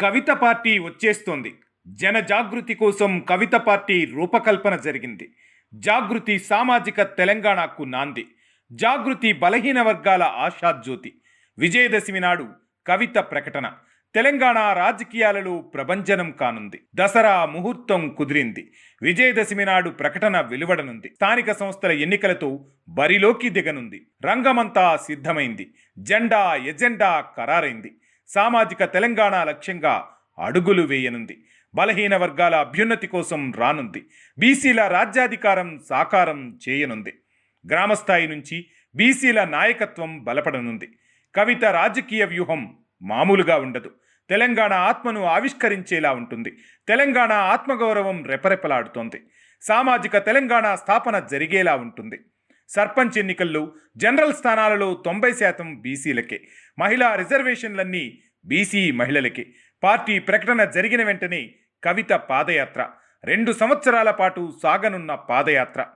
కవిత party వచ్చేస్తోంది. జన జాగృతి కోసం కవిత పార్టీ రూపకల్పన జరిగింది. జాగృతి సామాజిక తెలంగాణకు నాంది. జాగృతి బలహీన వర్గాల ఆశాజ్యోతి. విజయదశమి నాడు కవిత ప్రకటన. తెలంగాణ రాజకీయాలలో ప్రభంజనం కానుంది. దసరా ముహూర్తం కుదిరింది. విజయదశమి నాడు ప్రకటన వెలువడనుంది. స్థానిక సంస్థల ఎన్నికలతో బరిలోకి దిగనుంది. రంగమంతా సిద్ధమైంది. జెండా ఎజెండా ఖరారైంది. సామాజిక తెలంగాణ లక్ష్యంగా అడుగులు వేయనుంది. బలహీన వర్గాల అభ్యున్నతి కోసం రానుంది. బీసీల రాజ్యాధికారం సాకారం చేయనుంది. గ్రామస్థాయి నుంచి బీసీల నాయకత్వం బలపడనుంది. కవిత రాజకీయ వ్యూహం మామూలుగా ఉండదు. తెలంగాణ ఆత్మను ఆవిష్కరించేలా ఉంటుంది. తెలంగాణ ఆత్మగౌరవం రెపరెపలాడుతోంది. సామాజిక తెలంగాణ స్థాపన జరిగేలా ఉంటుంది. సర్పంచ్ ఎన్నికల్లో జనరల్ స్థానాలలో తొంభై శాతం బీసీలకే. మహిళా రిజర్వేషన్లన్నీ బీసీ మహిళలకే. పార్టీ ప్రకటన జరిగిన వెంటనే కవిత పాదయాత్ర. రెండు సంవత్సరాల పాటు సాగనున్న పాదయాత్ర.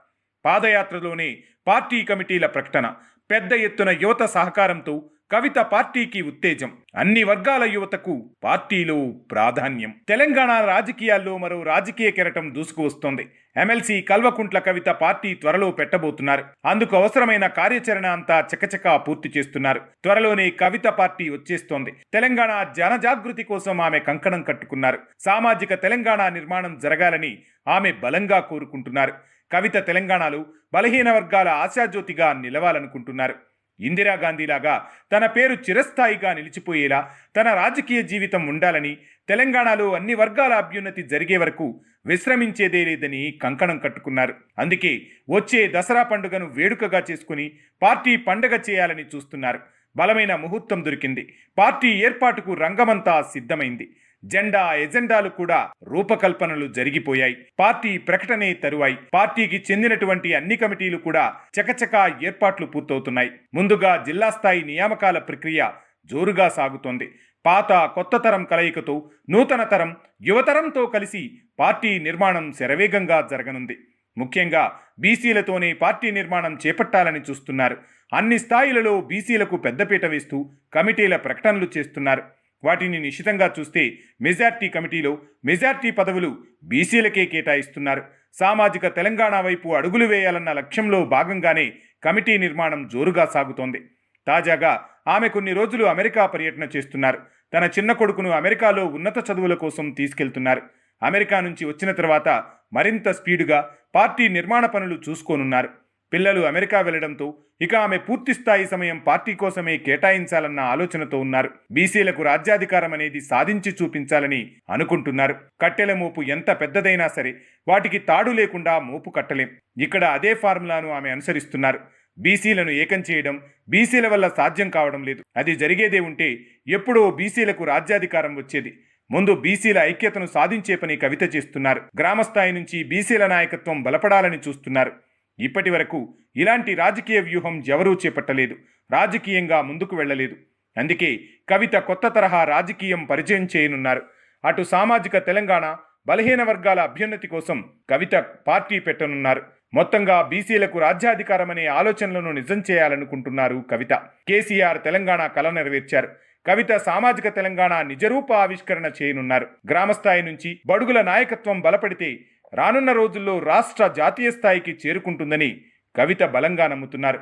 పాదయాత్రలోనే పార్టీ కమిటీల ప్రకటన. పెద్ద ఎత్తున యువత సహకారంతో కవిత పార్టీకి ఉత్తేజం. అన్ని వర్గాల యువతకు పార్టీలో ప్రాధాన్యం. తెలంగాణ రాజకీయాల్లో మరో రాజకీయ కెరటం దూసుకువస్తోంది. ఎమ్మెల్సీ కల్వకుంట్ల కవిత పార్టీ త్వరలో పెట్టబోతున్నారు. అందుకు అవసరమైన కార్యాచరణ అంతా చకచకా పూర్తి చేస్తున్నారు. త్వరలోనే కవిత పార్టీ వచ్చేస్తోంది. తెలంగాణ జనజాగృతి కోసం ఆమె కంకణం కట్టుకున్నారు. సామాజిక తెలంగాణ నిర్మాణం జరగాలని ఆమె బలంగా కోరుకుంటున్నారు. కవిత తెలంగాణలో బలహీన వర్గాల ఆశాజ్యోతిగా నిలవాలనుకుంటున్నారు. ఇందిరాగాంధీలాగా తన పేరు చిరస్థాయిగా నిలిచిపోయేలా తన రాజకీయ జీవితం ఉండాలని తెలంగాణలో అన్ని వర్గాల అభ్యున్నతి జరిగే వరకు విశ్రమించేదే లేదని కంకణం కట్టుకున్నారు. అందుకే వచ్చే దసరా పండుగను వేడుకగా చేసుకుని పార్టీ పండగ చేయాలని చూస్తున్నారు. బలమైన ముహూర్తం దొరికింది. పార్టీ ఏర్పాటుకు రంగమంతా సిద్ధమైంది. జెండా ఎజెండాలు కూడా రూపకల్పనలు జరిగిపోయాయి. పార్టీ ప్రకటనే తరువాయి. పార్టీకి చెందినటువంటి అన్ని కమిటీలు కూడా చకచకా ఏర్పాట్లు పూర్తవుతున్నాయి. ముందుగా జిల్లా స్థాయి నియామకాల ప్రక్రియ జోరుగా సాగుతోంది. పాత కొత్త తరం కలయికతో నూతన తరం యువతరంతో కలిసి పార్టీ నిర్మాణం శరవేగంగా జరగనుంది. ముఖ్యంగా బీసీలతోనే పార్టీ నిర్మాణం చేపట్టాలని చూస్తున్నారు. అన్ని స్థాయిలలో బీసీలకు పెద్దపీట వేస్తూ కమిటీల ప్రకటనలు చేస్తున్నారు. వాటిని నిశితంగా చూస్తే మెజార్టీ కమిటీలో మెజార్టీ పదవులు బీసీలకే కేటాయిస్తున్నారు. సామాజిక తెలంగాణ వైపు అడుగులు వేయాలన్న లక్ష్యంలో భాగంగానే కమిటీ నిర్మాణం జోరుగా సాగుతోంది. తాజాగా ఆమె కొన్ని రోజులు అమెరికా పర్యటన చేస్తున్నారు. తన చిన్న కొడుకును అమెరికాలో ఉన్నత చదువుల కోసం తీసుకెళ్తున్నారు. అమెరికా నుంచి వచ్చిన తర్వాత మరింత స్పీడుగా పార్టీ నిర్మాణ పనులు చూసుకోనున్నారు. పిల్లలు అమెరికా వెళ్ళడంతో ఇక ఆమె పూర్తిస్థాయి సమయం పార్టీ కోసమే కేటాయించాలన్న ఆలోచనతో ఉన్నారు. బీసీలకు రాజ్యాధికారం అనేది సాధించి చూపించాలని అనుకుంటున్నారు. కట్టెల మోపు ఎంత పెద్దదైనా సరే వాటికి తాడు లేకుండా మోపు కట్టలేం. ఇక్కడ అదే ఫార్ములాను ఆమె అనుసరిస్తున్నారు. బీసీలను ఏకం చేయడం బీసీల వల్ల సాధ్యం కావడం లేదు. అది జరిగేదే ఉంటే ఎప్పుడో బీసీలకు రాజ్యాధికారం వచ్చేది. ముందు బీసీల ఐక్యతను సాధించే పని కవిత చేస్తున్నారు. గ్రామస్థాయి నుంచి బీసీల నాయకత్వం బలపడాలని చూస్తున్నారు. ఇప్పటి వరకు ఇలాంటి రాజకీయ వ్యూహం ఎవరూ చేపట్టలేదు రాజకీయంగా ముందుకు వెళ్ళలేదు. అందుకే కవిత కొత్త తరహా రాజకీయం పరిచయం చేయనున్నారు. అటు సామాజిక తెలంగాణ బలహీన వర్గాల అభ్యున్నతి కోసం కవిత పార్టీ పెట్టనున్నారు. మొత్తంగా బీసీలకు రాజ్యాధికారం అనే ఆలోచనలను నిజం చేయాలనుకుంటున్నారు కవిత. కేసీఆర్ తెలంగాణ కల నెరవేర్చారు. కవిత సామాజిక తెలంగాణ నిజరూప ఆవిష్కరణ చేయనున్నారు. గ్రామస్థాయి నుంచి బడుగుల నాయకత్వం బలపడితే రానున్న రోజుల్లో రాష్ట్ర జాతీయ స్థాయికి చేరుకుంటుందని కవిత బలంగా నమ్ముతున్నారు.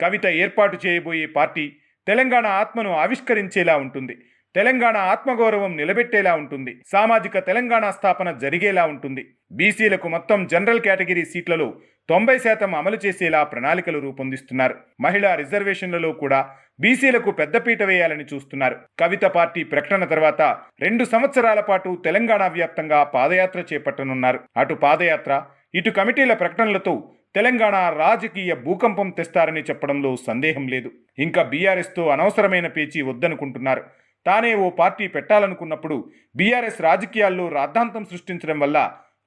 కవిత ఏర్పాటు చేయబోయే పార్టీ తెలంగాణ ఆత్మను ఆవిష్కరించేలా ఉంటుంది. తెలంగాణ ఆత్మగౌరవం నిలబెట్టేలా ఉంటుంది. సామాజిక తెలంగాణ స్థాపన జరిగేలా ఉంటుంది. బీసీలకు మొత్తం జనరల్ కేటగిరీ సీట్లలో తొంభై శాతం అమలు చేసేలా ప్రణాళికలు రూపొందిస్తున్నారు. మహిళా రిజర్వేషన్లలో కూడా బీసీలకు పెద్దపీట వేయాలని చూస్తున్నారు. కవిత పార్టీ ప్రకటన తర్వాత రెండు సంవత్సరాల పాటు తెలంగాణ వ్యాప్తంగా పాదయాత్ర చేపట్టనున్నారు. అటు పాదయాత్ర ఇటు కమిటీల ప్రకటనలతో తెలంగాణ రాజకీయ భూకంపం తెస్తారని చెప్పడంలో సందేహం లేదు. ఇంకా బీఆర్ఎస్తో అనవసరమైన పేచీ వద్దనుకుంటున్నారు. తానే ఓ పార్టీ పెట్టాలనుకున్నప్పుడు బీఆర్ఎస్ రాజకీయాల్లో రాద్ధాంతం సృష్టించడం వల్ల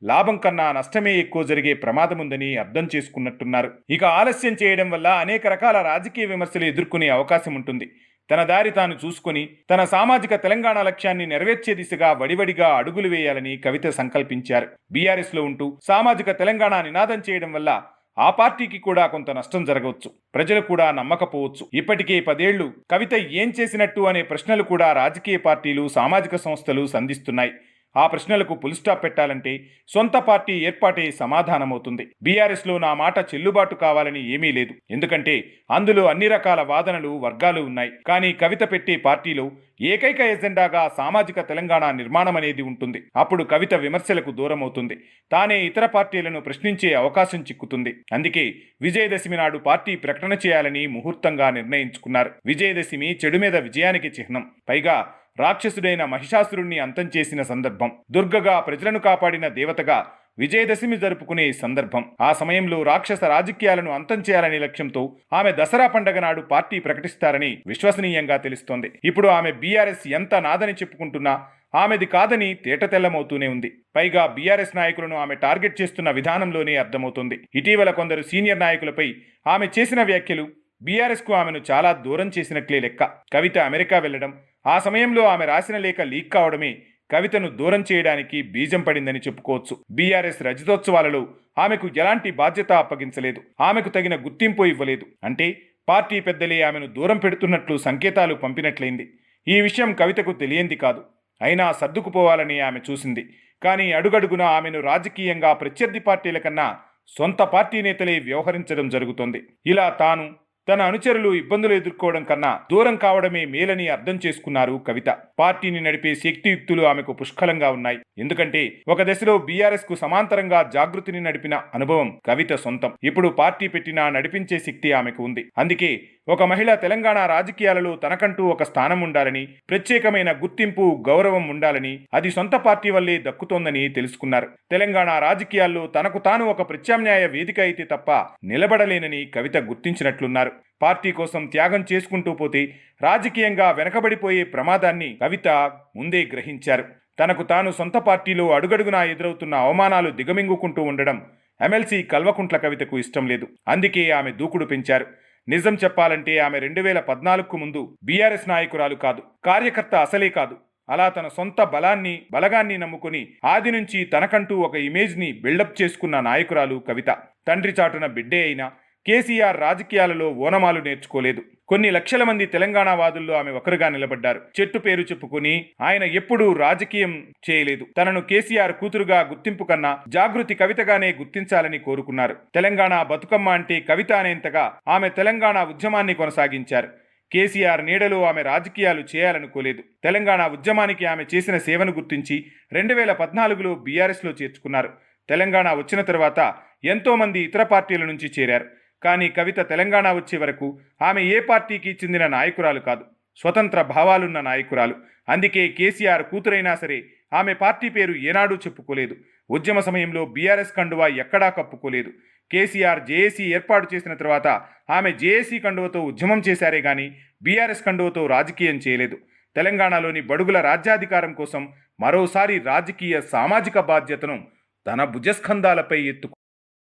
లాభం కన్నా నష్టమే ఎక్కువ జరిగే ప్రమాదముందని అర్థం చేసుకున్నట్టున్నారు. ఇక ఆలస్యం చేయడం వల్ల అనేక రకాల రాజకీయ విమర్శలు ఎదుర్కొనే అవకాశం ఉంటుంది తన దారి తాను చూసుకొని తన సామాజిక తెలంగాణ లక్ష్యాన్ని నెరవేర్చే దిశగా వడివడిగా అడుగులు వేయాలని కవిత సంకల్పించారు. బీఆర్ఎస్లో ఉంటూ సామాజిక తెలంగాణ నినాదం చేయడం వల్ల ఆ పార్టీకి కూడా కొంత నష్టం జరగవచ్చు. ప్రజలు కూడా నమ్మకపోవచ్చు. ఇప్పటికే పదేళ్ళు కవిత ఏం చేసినట్టు అనే ప్రశ్నలు కూడా రాజకీయ పార్టీలు సామాజిక సంస్థలు సంధిస్తున్నాయి. ఆ ప్రశ్నలకు పులిస్టాప్ పెట్టాలంటే సొంత పార్టీ ఏర్పాటే సమాధానమవుతుంది. బీఆర్ఎస్లో నా మాట చెల్లుబాటు కావాలని ఏమీ లేదు. ఎందుకంటే అందులో అన్ని రకాల వాదనలు వర్గాలు ఉన్నాయి. కానీ కవిత పెట్టే పార్టీలో ఏకైక ఎజెండాగా సామాజిక తెలంగాణ నిర్మాణం అనేది ఉంటుంది. అప్పుడు కవిత విమర్శలకు దూరం అవుతుంది తానే ఇతర పార్టీలను ప్రశ్నించే అవకాశం చిక్కుతుంది. అందుకే విజయదశమి నాడు పార్టీ ప్రకటన చేయాలని ముహూర్తంగా నిర్ణయించుకున్నారు. విజయదశమి చెడు మీద విజయానికి చిహ్నం. పైగా రాక్షసుడైన మహిషాసురుణ్ణి అంతం చేసిన సందర్భం దుర్గగా ప్రజలను కాపాడిన దేవతగా విజయదశమి జరుపుకునే సందర్భం. ఆ సమయంలో రాక్షస రాజకీయాలను అంతం చేయాలనే లక్ష్యంతో ఆమె దసరా పండగ నాడు పార్టీ ప్రకటిస్తారని విశ్వసనీయంగా తెలుస్తోంది. ఇప్పుడు ఆమె బీఆర్ఎస్ ఎంత నాదని చెప్పుకుంటున్నా ఆమెది కాదని తేటతెల్లమవుతూనే ఉంది. పైగా బీఆర్ఎస్ నాయకులను ఆమె టార్గెట్ చేస్తున్న విధానంలోనే అర్థమవుతుంది. ఇటీవల కొందరు సీనియర్ నాయకులపై ఆమె చేసిన వ్యాఖ్యలు బీఆర్ఎస్కు ఆమెను చాలా దూరం చేసినట్లే లెక్క. కవిత అమెరికా వెళ్ళడం ఆ సమయంలో ఆమె రాసిన లేఖ లీక్ కావడమే కవితను దూరం చేయడానికి బీజం పడిందని చెప్పుకోవచ్చు. బీఆర్ఎస్ రజతోత్సవాలలో ఆమెకు ఎలాంటి బాధ్యత అప్పగించలేదు. ఆమెకు తగిన గుర్తింపు ఇవ్వలేదు. అంటే పార్టీ పెద్దలే ఆమెను దూరం పెడుతున్నట్లు సంకేతాలు పంపినట్లయింది. ఈ విషయం కవితకు తెలియంది కాదు. అయినా సర్దుకుపోవాలని ఆమె చూసింది. కానీ అడుగడుగున ఆమెను రాజకీయంగా ప్రత్యర్థి పార్టీల కన్నా సొంత పార్టీ నేతలే వ్యవహరించడం జరుగుతోంది. ఇలా తాను తన అనుచరులు ఇబ్బందులు ఎదుర్కోవడం కన్నా దూరం కావడమే మేలని అర్థం చేసుకున్నారు కవిత. పార్టీని నడిపే శక్తియుక్తులు ఆమెకు పుష్కలంగా ఉన్నాయి. ఎందుకంటే ఒక దశలో బీఆర్ఎస్కు సమాంతరంగా జాగృతిని నడిపిన అనుభవం కవిత సొంతం. ఇప్పుడు పార్టీ పెట్టినా నడిపించే శక్తి ఆమెకు ఉంది. అందుకే ఒక మహిళ తెలంగాణ రాజకీయాలలో తనకంటూ ఒక స్థానం ఉండాలని ప్రత్యేకమైన గుర్తింపు గౌరవం ఉండాలని అది సొంత పార్టీ వల్లే దక్కుతోందని తెలుసుకున్నారు. తెలంగాణ రాజకీయాల్లో తనకు తాను ఒక ప్రత్యామ్నాయ వేదిక అయితే తప్ప నిలబడలేనని కవిత గుర్తించినట్లున్నారు. పార్టీ కోసం త్యాగం చేసుకుంటూ పోతే రాజకీయంగా వెనకబడిపోయే ప్రమాదాన్ని కవిత ముందే గ్రహించారు. తనకు తాను సొంత పార్టీలో అడుగడుగునా ఎదురవుతున్న అవమానాలు దిగమింగుకుంటూ ఉండడం ఎమ్మెల్సీ కల్వకుంట్ల కవితకు ఇష్టం లేదు. అందుకే ఆమె దూకుడు పెంచారు. నిజం చెప్పాలంటే ఆమె రెండు వేల పద్నాలుగుకు ముందు బీఆర్ఎస్ నాయకురాలు కాదు కార్యకర్త అసలే కాదు. అలా తన సొంత బలాన్ని బలగాన్ని నమ్ముకుని ఆది నుంచి తనకంటూ ఒక ఇమేజ్ని బిల్డప్ చేసుకున్న నాయకురాలు కవిత. తండ్రి చాటున బిడ్డే అయినా కేసీఆర్ రాజకీయాలలో ఓనమాలు నేర్చుకోలేదు. కొన్ని లక్షల మంది తెలంగాణ వాదుల్లో ఆమె ఒకరుగా నిలబడ్డారు. చెట్టు పేరు చెప్పుకుని ఆయన ఎప్పుడూ రాజకీయం చేయలేదు. తనను కేసీఆర్ కూతురుగా గుర్తింపు కన్నా జాగృతి కవితగానే గుర్తించాలని కోరుకున్నారు. తెలంగాణ బతుకమ్మ అంటే కవిత అనేంతగా ఆమె తెలంగాణ ఉద్యమాన్ని కొనసాగించారు. కేసీఆర్ నీడలో ఆమె రాజకీయాలు చేయాలనుకోలేదు. తెలంగాణ ఉద్యమానికి ఆమె చేసిన సేవను గుర్తించి రెండు వేల పద్నాలుగులో బీఆర్ఎస్లో చేర్చుకున్నారు. తెలంగాణ వచ్చిన తర్వాత ఎంతోమంది ఇతర పార్టీల నుంచి చేరారు. కానీ కవిత తెలంగాణ వచ్చే వరకు ఆమె ఏ పార్టీకి చెందిన నాయకురాలు కాదు. స్వతంత్ర భావాలున్న నాయకురాలు. అందుకే కేసీఆర్ కూతురైనా సరే ఆమె పార్టీ పేరు ఏనాడూ చెప్పుకోలేదు. ఉద్యమ సమయంలో బీఆర్ఎస్ కండువా ఎక్కడా కప్పుకోలేదు. కేసీఆర్ జేఏసీ ఏర్పాటు చేసిన తర్వాత ఆమె జేఏసీ కండువతో ఉద్యమం చేశారే గాని బీఆర్ఎస్ కండువతో రాజకీయం చేయలేదు. తెలంగాణలోని బడుగుల రాజ్యాధికారం కోసం మరోసారి రాజకీయ సామాజిక బాధ్యతను తన భుజస్కంధాలపై ఎత్తుకు